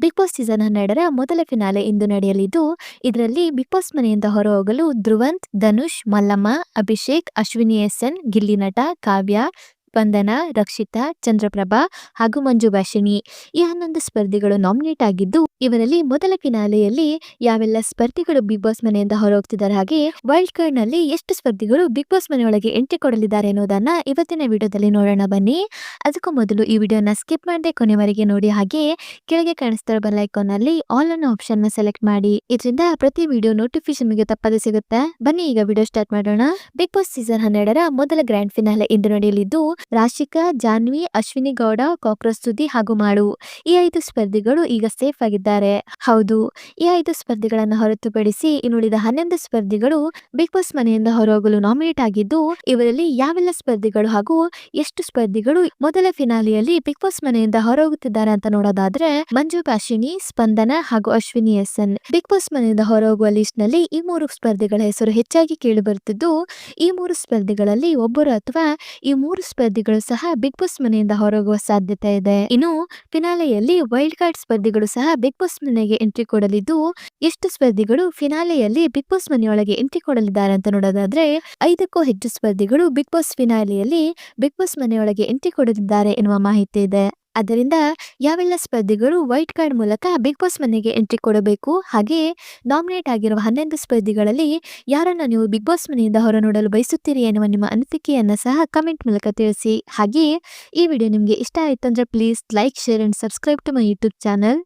Big Boss season ಹನ್ನೆರಡರ ಮೊದಲ finale ಇಂದು ನಡೆಯಲಿದ್ದು, ಇದರಲ್ಲಿ ಬಿಗ್ ಬಾಸ್ ಮನೆಯಿಂದ ಹೊರಹೋಗಲು ಧ್ರುವಂತ್, ಧನುಷ್, ಮಲ್ಲಮ್ಮ, ಅಭಿಷೇಕ್, ಅಶ್ವಿನಿ, ಎಸ್ ಎನ್, ಗಿಲ್ಲಿ ನಟ, ಕಾವ್ಯ ಸ್ಪಂದನ ರಕ್ಷಿತಾ, ಚಂದ್ರಪ್ರಭಾ ಹಾಗೂ ಮಂಜು ಭಾಷಿಣಿ. ಈ ಹನ್ನೊಂದು ಸ್ಪರ್ಧಿಗಳು ನಾಮಿನೇಟ್ ಆಗಿದ್ದು, ಇವರಲ್ಲಿ ಮೊದಲ ಫಿನಾಲೆಯಲ್ಲಿ ಯಾವೆಲ್ಲ ಸ್ಪರ್ಧಿಗಳು ಬಿಗ್ ಬಾಸ್ ಮನೆಯಿಂದ ಹೊರಹೋಗ್ತಿದ್ದಾರೆ ಹಾಗೆ ವೈಲ್ಡ್ ಕಾರ್ಡ್ನಲ್ಲಿ ಎಷ್ಟು ಸ್ಪರ್ಧಿಗಳು ಬಿಗ್ ಬಾಸ್ ಮನೆಯೊಳಗೆ ಎಂಟ್ರಿ ಕೊಡಲಿದ್ದಾರೆ ಅನ್ನೋದನ್ನ ಇವತ್ತಿನ ವಿಡಿಯೋದಲ್ಲಿ ನೋಡೋಣ ಬನ್ನಿ. ಅದಕ್ಕೂ ಮೊದಲು ಈ ವಿಡಿಯೋನ ಸ್ಕಿಪ್ ಮಾಡದೆ ಕೊನೆವರೆಗೆ ನೋಡಿ ಹಾಗೆ ಕೆಳಗೆ ಕಾಣಿಸ್ತಾ ಬೆಲ್ ಐಕಾನ್ ಅಲ್ಲಿ ಆಲ್ ಅನ್ನೋ ಆಪ್ಷನ್ನ ಸೆಲೆಕ್ಟ್ ಮಾಡಿ. ಇದರಿಂದ ಪ್ರತಿ ವಿಡಿಯೋ ನೋಟಿಫಿಕೇಶನ್ ನಿಮಗೆ ತಪ್ಪದೆ ಸಿಗುತ್ತೆ. ಬನ್ನಿ ಈಗ ವಿಡಿಯೋ ಸ್ಟಾರ್ಟ್ ಮಾಡೋಣ. ಬಿಗ್ ಬಾಸ್ ಸೀಸನ್ ಹನ್ನೆರಡರ ಮೊದಲ ಗ್ರ್ಯಾಂಡ್ ಫಿನಾಲೆ ಇಂದು ನಡೆಯಲಿದ್ದು ರಾಶಿಕಾ, ಜಾನ್ವಿ, ಅಶ್ವಿನಿ ಗೌಡ, ಕಾಕ್ರೋಚ್ ಸುದ್ದಿ ಹಾಗೂ ಮಾಡು. ಈ ಐದು ಸ್ಪರ್ಧಿಗಳು ಈಗ ಸೇಫ್ ಆಗಿದ್ದಾರೆ. ಹೌದು, ಈ ಐದು ಸ್ಪರ್ಧಿಗಳನ್ನು ಹೊರತುಪಡಿಸಿ ಇನ್ನುಳಿದ ಹನ್ನೊಂದು ಸ್ಪರ್ಧಿಗಳು ಬಿಗ್ ಬಾಸ್ ಮನೆಯಿಂದ ಹೊರಹೋಗಲು ನಾಮಿನೇಟ್ ಆಗಿದ್ದು, ಇವರಲ್ಲಿ ಯಾವೆಲ್ಲ ಸ್ಪರ್ಧಿಗಳು ಹಾಗೂ ಎಷ್ಟು ಸ್ಪರ್ಧಿಗಳು ಮೊದಲ ಫಿನಾಲಿಯಲ್ಲಿ ಬಿಗ್ ಬಾಸ್ ಮನೆಯಿಂದ ಹೊರಹೋಗುತ್ತಿದ್ದಾರೆ ಅಂತ ನೋಡೋದಾದ್ರೆ, ಮಂಜು ಪಾಶಿನಿ ಸ್ಪಂದನ ಹಾಗೂ Ashwini S N Bigg Boss ಮನೆಯಿಂದ ಹೊರಹೋಗುವ ಲಿಸ್ಟ್ನಲ್ಲಿ ಈ ಮೂರು ಸ್ಪರ್ಧಿಗಳ ಹೆಸರು ಹೆಚ್ಚಾಗಿ ಕೇಳಿ ಬರುತ್ತಿದ್ದು ಈ ಮೂರು ಸ್ಪರ್ಧಿಗಳಲ್ಲಿ ಒಬ್ಬರು ಅಥವಾ ಈ ಮೂರು ಸ್ಪರ್ಧಿಗಳು ಸಹ ಬಿಗ್ ಬಾಸ್ ಮನೆಯಿಂದ ಹೊರಗುವ ಸಾಧ್ಯತೆ ಇದೆ. ಇನ್ನು ಫಿನಾಲೆಯಲ್ಲಿ ವೈಲ್ಡ್ ಕಾರ್ಡ್ ಸ್ಪರ್ಧಿಗಳು ಸಹ ಬಿಗ್ ಬಾಸ್ ಮನೆಗೆ ಎಂಟ್ರಿ ಕೊಡಲಿದ್ದು, ಎಷ್ಟು ಸ್ಪರ್ಧಿಗಳು ಫಿನಾಲೆಯಲ್ಲಿ ಬಿಗ್ ಬಾಸ್ ಮನೆಯೊಳಗೆ ಎಂಟ್ರಿ ಕೊಡಲಿದ್ದಾರೆ ಅಂತ ನೋಡೋದಾದ್ರೆ, ಐದಕ್ಕೂ ಹೆಚ್ಚು ಸ್ಪರ್ಧಿಗಳು ಬಿಗ್ ಬಾಸ್ ಫಿನಾಲೆಯಲ್ಲಿ ಬಿಗ್ ಬಾಸ್ ಮನೆಯೊಳಗೆ ಎಂಟ್ರಿ ಕೊಡಲಿದ್ದಾರೆ ಎನ್ನುವ ಮಾಹಿತಿ ಇದೆ. ಆದ್ದರಿಂದ ಯಾವೆಲ್ಲ ಸ್ಪರ್ಧಿಗಳು ವೈಟ್ ಕಾರ್ಡ್ ಮೂಲಕ ಬಿಗ್ ಬಾಸ್ ಮನೆಗೆ ಎಂಟ್ರಿ ಕೊಡಬೇಕು, ಹಾಗೆ ನಾಮಿನೇಟ್ ಆಗಿರುವ ಹನ್ನೊಂದು ಸ್ಪರ್ಧಿಗಳಲ್ಲಿ ಯಾರನ್ನು ನೀವು ಬಿಗ್ ಬಾಸ್ ಮನೆಯಿಂದ ಹೊರ ನೋಡಲು ಬಯಸುತ್ತೀರಿ ಎನ್ನುವ ನಿಮ್ಮ ಅನಿಸಿಕೆಯನ್ನು ಸಹ ಕಮೆಂಟ್ ಮೂಲಕ ತಿಳಿಸಿ. ಹಾಗೆಯೇ ಈ ವಿಡಿಯೋ ನಿಮಗೆ ಇಷ್ಟ ಆಯಿತು ಅಂದರೆ please like, share and subscribe to my YouTube channel.